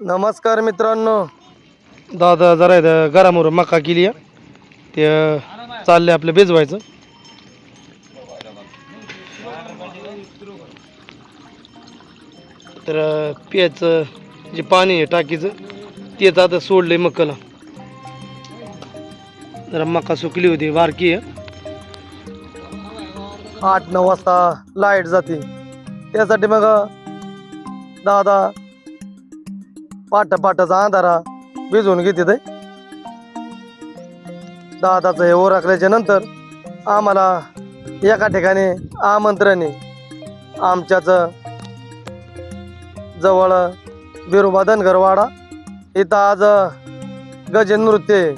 नमस्कार मित्रांनो. दादा जरा इथं घरामोर मका केली आहे. ते चालले आपलं बेजवायचं तर प्यायचं जे पाणी आहे टाकीचं तेच आता सोडलंय मकाला. जरा मका सुकली होती बारकी आहे. आठ नऊ वाजता लाइट जाते. त्यासाठी मग दादा पाट पाटाचा अंधारा भिजवून घेते ते. दादाचं हे ओरखल्याच्या नंतर आम्हाला एका ठिकाणी आमंत्रण आहे. आमच्याच जवळ बिरुबा धनगरवाडा. इथं आज गजन नृत्य आहे.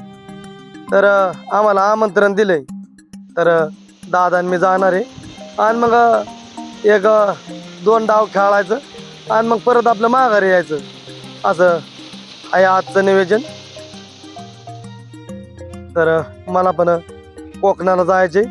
तर आम्हाला आमंत्रण दिलंय. तर दादा मी जाणार आहे. आणि मग एक दोन डाव खेळायचं. आणि मग परत आपलं माघारी यायचं. असं आहे आजचं नियोजन. तर मला पण कोकणाला जायचे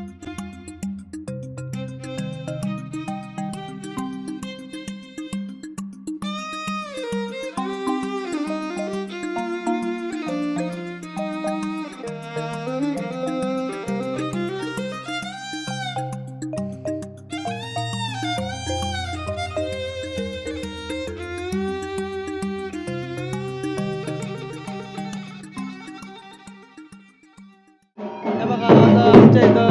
आज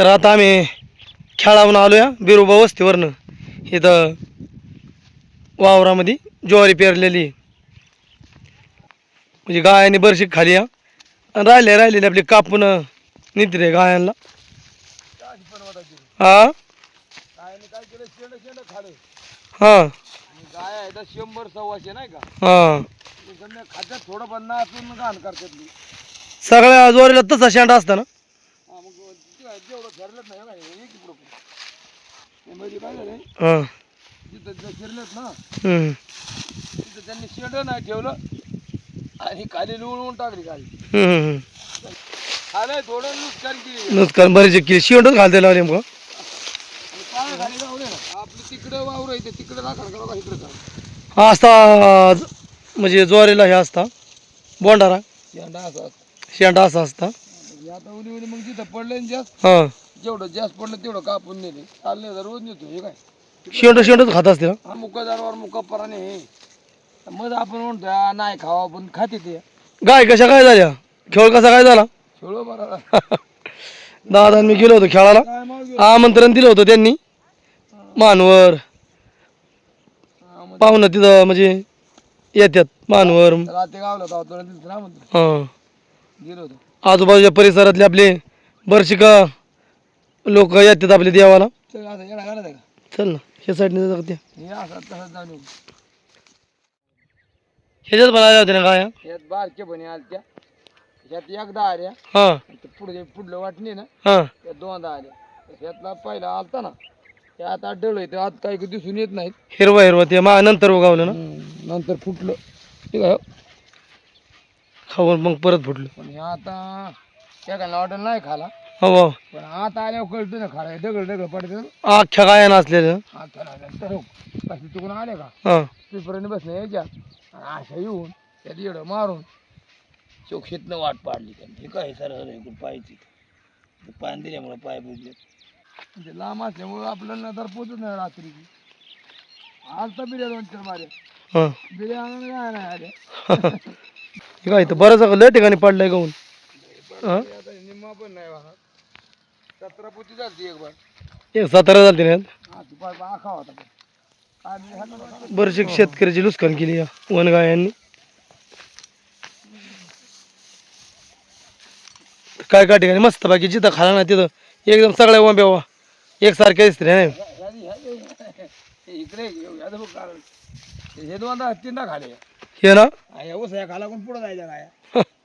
तर आता आम्ही खेळावून आलो या बिरोबा वस्तीवरनं. इथं वावरामध्ये ज्वारी पेरलेली. म्हणजे गायाने बरशी खाली या. आणि राहिले राहिलेले आपले कापून निघते गायांना. हा? हा. गाय तर शंभर सव्वाशे नाही का हा. खात्यात थोडं बंद असून घाण करतात सगळ्या ज्वारीला तसा शेंडा असता ना काय झालं हा. तिथं जे शिरलेत ना हम्म. तिथं त्यांनी शेंड नाही ठेवलं आणि खाली लुळवून टाकली खाली. हम्म, हम्म. खाली थोडं नुकसान केली. नुकसान बरेच केली. शेंडच घालते लावले मग आणि पाय खाली लावले ना. आपलं तिकडं वावर तिकडे राखण करा इकडे करा. हा असता म्हणजे ज्वारीला हे असता बोंडारा? शेंडा असा शेंडा असा असता. म्हणजे आता मग पडलं जास्त हा. जेवढं जास्त पडलं तेवढं कापून नेले. चालले तर रोज नेतो हे काय? शेंड शेंडच खात असते हा? मुका जनावर मुका पराने हे. मग आपण म्हणतो "आ, नाही खावा पण खाते ते. गाय कशा काय झाल्या? खेळ कसा काय झाला? खेळो बरा दादा मी गेलो होतो काय मग आमंत्रण दिलं होतं त्यांनी. मानवर. हा, मग पाहुणं तिथं म्हणजे येतात मानवर. रात्री गावला होता तुला दिसत ना म्हणतो हा. गेलो होतो. आजूबाजूच्या परिसरातले आपले बरेचसे का लोक येतात आपले देवाला. चल आता येणार घरात आहे का? चल ना ह्या साईडने त्या हे असं तसंच येऊ. ह्याच्यात बनायला होते ना यात बारके बने आलत्या. ह्यात एकदा आल्या. हा. ते पुढे पुढलं वाटणी ना हा. त्यात दोनदा आल्या. ह्यातला पहिला आलता ना ते आता डळ आहे ते आत काही दिसून येत नाहीत. हिरवा हिरवा ते मा नंतर उगावलं ना? नंतर फुटलं. ठीक आहे. खाऊन मग परत फुटलं पण हे आता एखादा ऑर्डर नाही खाला. हो पण आता आल्यावर कळतं ना खाला. दगड दगड पडते अख्ख्या गाया नसलेलं आता तर कशी चुकून आले का? हा. पेपराने बसले याच्या आणि अशा येऊन त्यात येडं मारून चोक्षीतनं वाट पाडली त्यांनी. हे काय सर इकडून पायची पाणी दिल्यामुळे पाय बुजले म्हणजे लांब असल्यामुळं आपल्याला तर पोचत नाही रात्रीची. आलता बिड्या दोन चार मारे. हा. आणून काय नाही आल्या हे काय इथं बरंच लय ठिकाणी पडलंय गहून हा आता निम्मा पण नाही वाहत सतरा पोती झाली एक बार एक सतरा झालते ना हा ती पाय आखा होता पण. काय बी हात नव्हता. शेतकऱ्याची नुकसान केली या वनगायांनी काय काय ठिकाणी मस्त बाकी जिथं खाला ना तिथं एकदम सगळ्या वंब्या वा एकसारख्या दिसते नाही ह्या- ह्या- ह्या- हे इकडे ये, ह्या बघ कारण. हे दोनदा तीनदा खाले हे ना? ह्या उसाया खाला कोण पुढं जायच्या काय?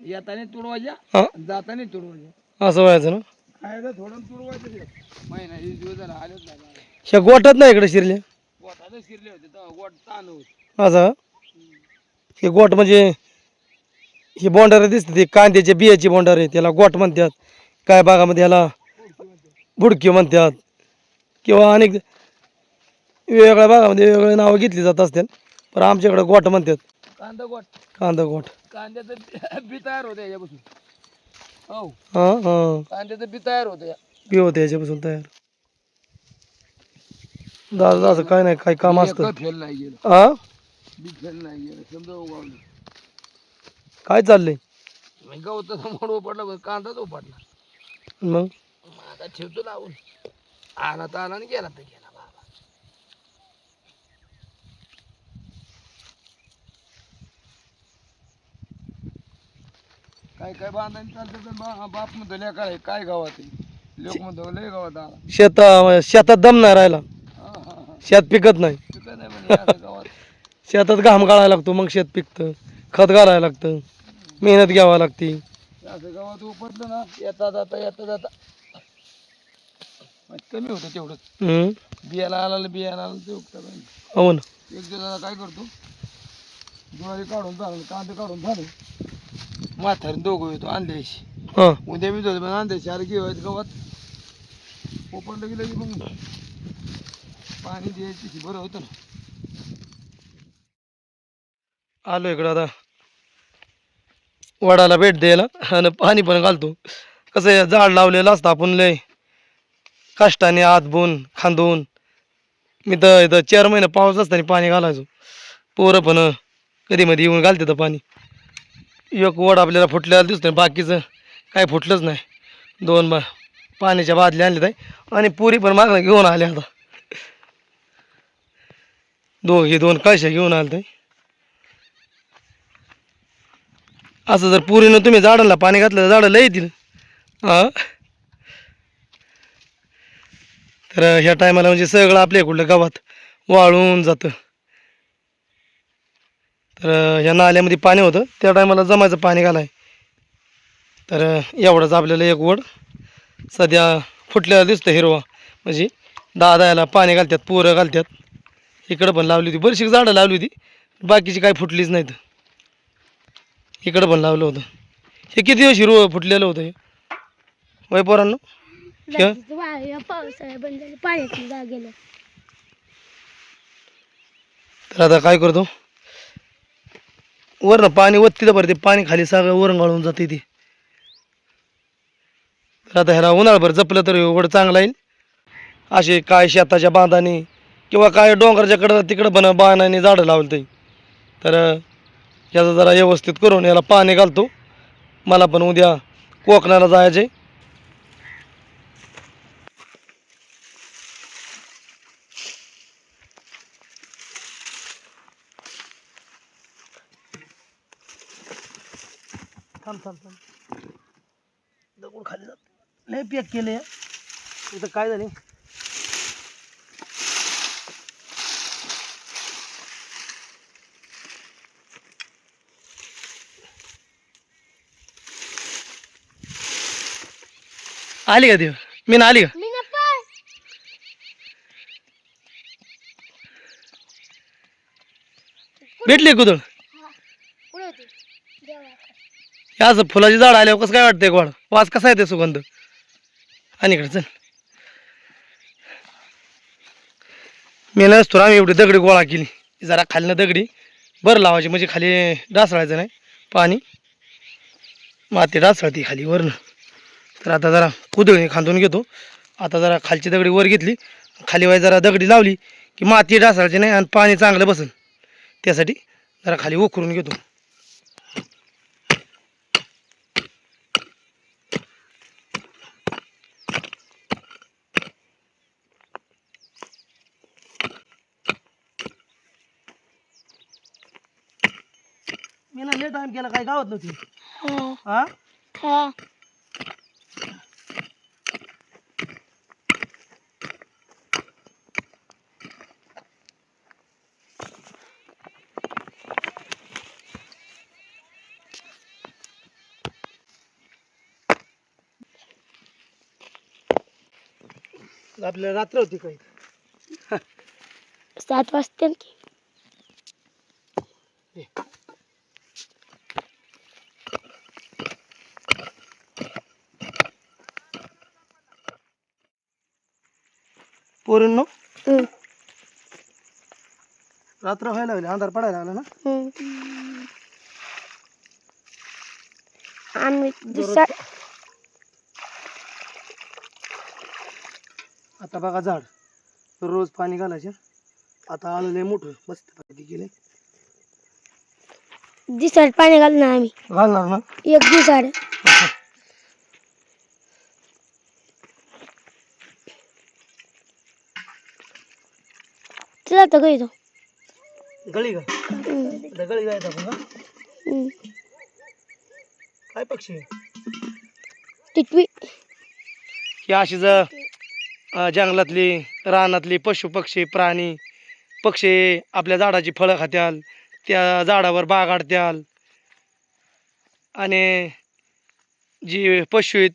येताना तुडवायच्या हा. जाताना तुडवायच्या. असं व्हायचं ना? थोडं तुडवायचं ते. महिना वीस दिवस झाला आलेच नाही गावाला. ह्या नाही इकडे शिरले? गोठातच शिरले होते तेव्हा गोट ताण होत. असं? हे गोट म्हणजे हे बोंडारे दिसते ते कांद्याच्या बियाची बोंडारे त्याला गोट म्हणतात. काय बागामध्ये ह्याला बुडकी म्हणतात. किंवा अनेक वेगवेगळ्या भागामध्ये वेगवेगळे नावं घेतली जात असतात पण आमच्याकडे गोट म्हणतात. कांदा गोट कांदा गोट कांद्याचं बी तयार होतं याच्यापासून. हो. हां हां. कांद्याचं बी तयार होतं. या बी होते याच्यापासून तयार. दादा असं काय नाही काय काम असतं? एकही फेल नाही गेलं. हा? बी फेल नाही गेलं. समजा उगवलं काय चाललंय? गवताचा मोड पडला पण कांदाच उपडला. मग? आता ठेवतो लावून. आला तर आला आणि गेला तर गेला. काय काय बांधायला चालतं तर बा- बाप म्हणतो काय काय गावात आहे? लोक म्हणतो लय गावात आला. शेता शेतात दम नाही राहिला. हा हा हा. शेत पिकत नाही. तिथं नाही म्हणे असं गावात. शेतात घाम गाळायला लागतो मग शेत पिकतं. खत घालायला लागतं. मेहनत घ्यावी लागते. असं गावात उपटलं ना येता जाता येता जाता. मग कमी होतं तेवढंच. हम्म. बियाला आला बियाला आला ते उपटा पाहिजे हो ना. एक दिवसाला काय करतो? ज्वारी काढून झालं कांदे काढून झाले. म्हातारी दोघं येतो आणल्याशी हां. उद्या मी पण आणल्याशी अरे घेवायचं गावात. ओपनलं गेलं की मग पाणी द्यायची बरं होतं ना. आलो इकडं आता. वडाला भेट द्यायला आणि पाणी पण घालतो. कसं आहे झाड लावलेलं असतं आपण लय. कष्टाने आतबून खांदून. मी तर इथं चार महिने पाऊस असताना पाणी घालायचो. पोरं पण कधी मध्ये येऊन घालते तर पाणी. एक वड आपल्याला फुटलेला दिसतोय बाकीचं काय फुटलंच नाही. दोन बा पाण्याच्या बादल्या आणल्या ताई आणि पुरी पण मागणं घेऊन आल्या आता. दो हे दोन कळशा घेऊन आलं ताई असं जर पुरीनं तुम्ही झाडाला पाणी घातलं तर झाडं लय येतील. हां? तर ह्या टायमाला म्हणजे सगळं आपल्या इकडलं गावात वाळून जातं. तर ह्या नाल्यामध्ये पाणी होतं. त्या टायमाला जमायचं पाणी घालाय. तर एवढंच आपल्याला एक वड. सध्या फुटलेला दिसतं हिरवा. म्हणजे दहा याला पाणी घालतात पोरं घालतात इकडं पण लावली होती. बरीचशी झाडं लावली होती. बाकीची काही फुटलीच नाहीत. इकडं पण लावलं होतं. हे किती दिवस हिरवं फुटलेलं होतं हे? वय पोरांनो? तर आता काय करतो? वरनं पाणी वत्ती बरं ते पाणी खाली सगळं वरण गाळून जाते ते. तर आता ह्याला उन्हाळभर जपलं तर एवढं चांगला येईल असे काय शेताच्या बांधाने किंवा काय डोंगराच्याकडं तिकडं बन बाणाने झाडं लावलं ते तर याचं जरा व्यवस्थित करून याला पाणी घालतो. मला पण उद्या कोकणाला जायचे थांब थांब थांब दगड खाली जात लय पॅक केले इथं काय झाले आली का देव मी ना आली का मी ना पास भेटली कुदळ हे असं फुलाची झाड आल्यावर कसं काय वाटतंय वाढ वास कसा येते सुगंध? आणि इकडे चल. मी नसतो आम्ही एवढी दगडी गोळा केली. जरा खालीनं दगडी. बरं लावायची म्हणजे खाली डासळायचं नाही. पाणी. माती डासळती खाली वरनं. तर आता जरा कुदळी खांदून घेतो. आता जरा खालची दगडी वर घेतली. खाली वाय जरा दगडी लावली की माती डासळायची नाही आणि पाणी चांगलं बसेल त्यासाठी जरा खाली उखरून घेतो. मी ना लेट टाइम केला काय गावात नव्हती? हा? हा. आपल्याला रात्र होती काही. सात वाजते पोरींनो. रात्र व्हायला लागली अंधार पडायला लागला ना. आम्ही आता बघा झाड. रोज पाणी घालायचे. आता आलं लय मोठं. मस्त गेले दिसाड पाणी घालणार आम्ही. घालणार ना? एक दिसाड चला तर गई तो गळी का हम्म. आता गळी आपण का हम्म. काय पक्षी आहे? टिटवी ही अशी ज अं, जंगलातली रानातली पशु पक्षी प्राणी पक्षी आपल्या झाडाची फळं खात्याल त्या झाडावर बागाडत्याल आणि जी पशु आहेत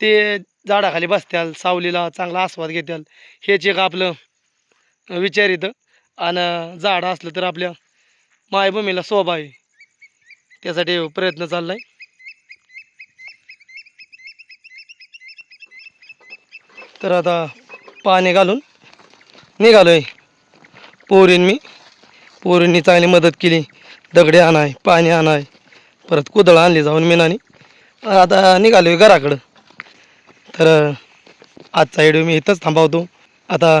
ते झाडाखाली बसत्याल सावलीला चांगला आस्वाद घेत्याल हेच एक आपलं विचार येतं आणि झाडं असलं तर आपल्या मायभूमीला शोभा आहे. त्यासाठी प्रयत्न चाललाय. तर आता पाणी घालून निघालोय. पोरींनी मी. पोरींनी चांगली मदत केली. दगडे आणाय पाणी आणाय. परत कुदळ आणली जाऊन मिनानी. आता निघालोय घराकडं. तर आजचा व्हिडिओ मी इथंच थांबवतो. आता